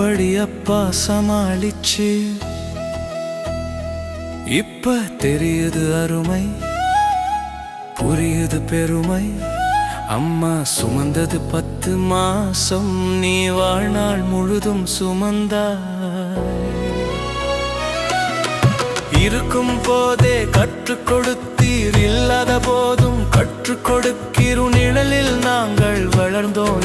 எப்படி அப்பா சமாளிச்சு. இப்ப தெரியுது அருமை புரியுது பெருமை. அம்மா சுமந்தது பத்து மாசம் நீ வாழ்நாள் முழுதும் சுமந்தா இருக்கும் போதே கற்றுக் கொடுத்தீர் இல்லாத போதும் கற்றுக் கொடுக்கிற நிழலில் நாங்கள் வளர்ந்தோம்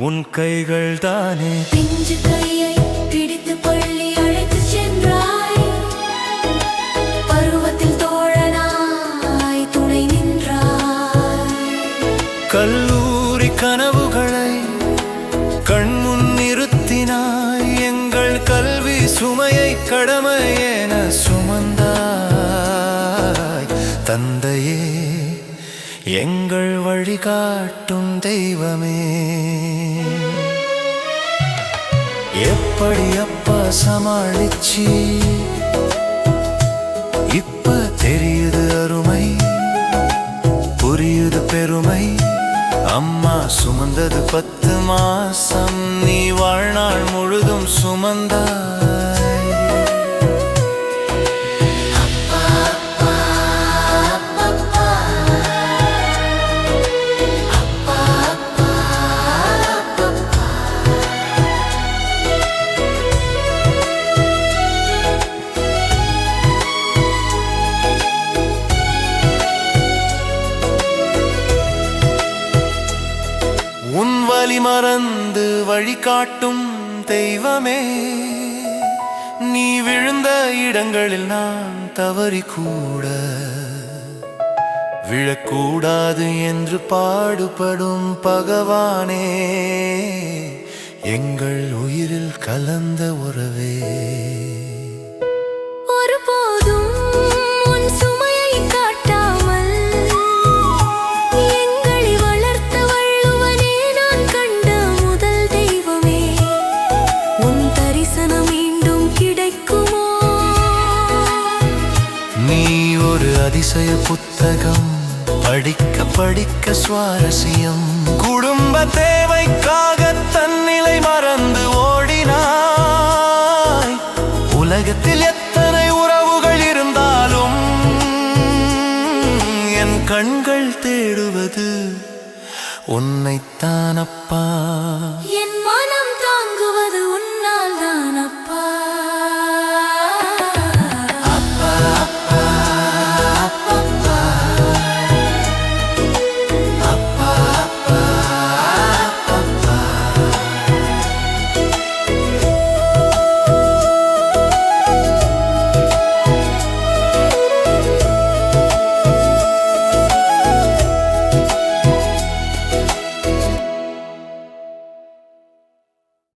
உன் கைகள் தானே பிஞ்சு கையை பிடித்து பள்ளி அழைத்து சென்றாய். பருவத்தில் தோழனாய் துணை நின்றாய். கல்லூரி கனவுகளை கண்முன் நிறுத்தினாய். எங்கள் கல்வி சுமையை கடமை என சுமந்தாய். தந்தையே எங்கள் வழிகாட்டும் தெய்வமே. எப்படி அப்பா சமாளிச்சு? இப்ப தெரியுது அருமை புரியுது பெருமை. அம்மா சுமந்தது பத்து மாசம் நீ வாழ்நாள் முழுதும் சுமந்தாய். மறந்து வழிகாட்டும் தெய்வமே. நீ விழுந்த இடங்களில் நான் தவறி கூட விழக்கூடாது என்று பாடுபடும் பகவானே. எங்கள் உயிரில் கலந்த உறவே. புத்தகம் படிக்க படிக்க சுவாரஸ்யம். குடும்ப தேவைக்காக தன்னிலை மறந்து ஓடினாய். உலகத்தில் எத்தனை உறவுகள் இருந்தாலும் என் கண்கள் தேடுவது உன்னைத்தானப்பா.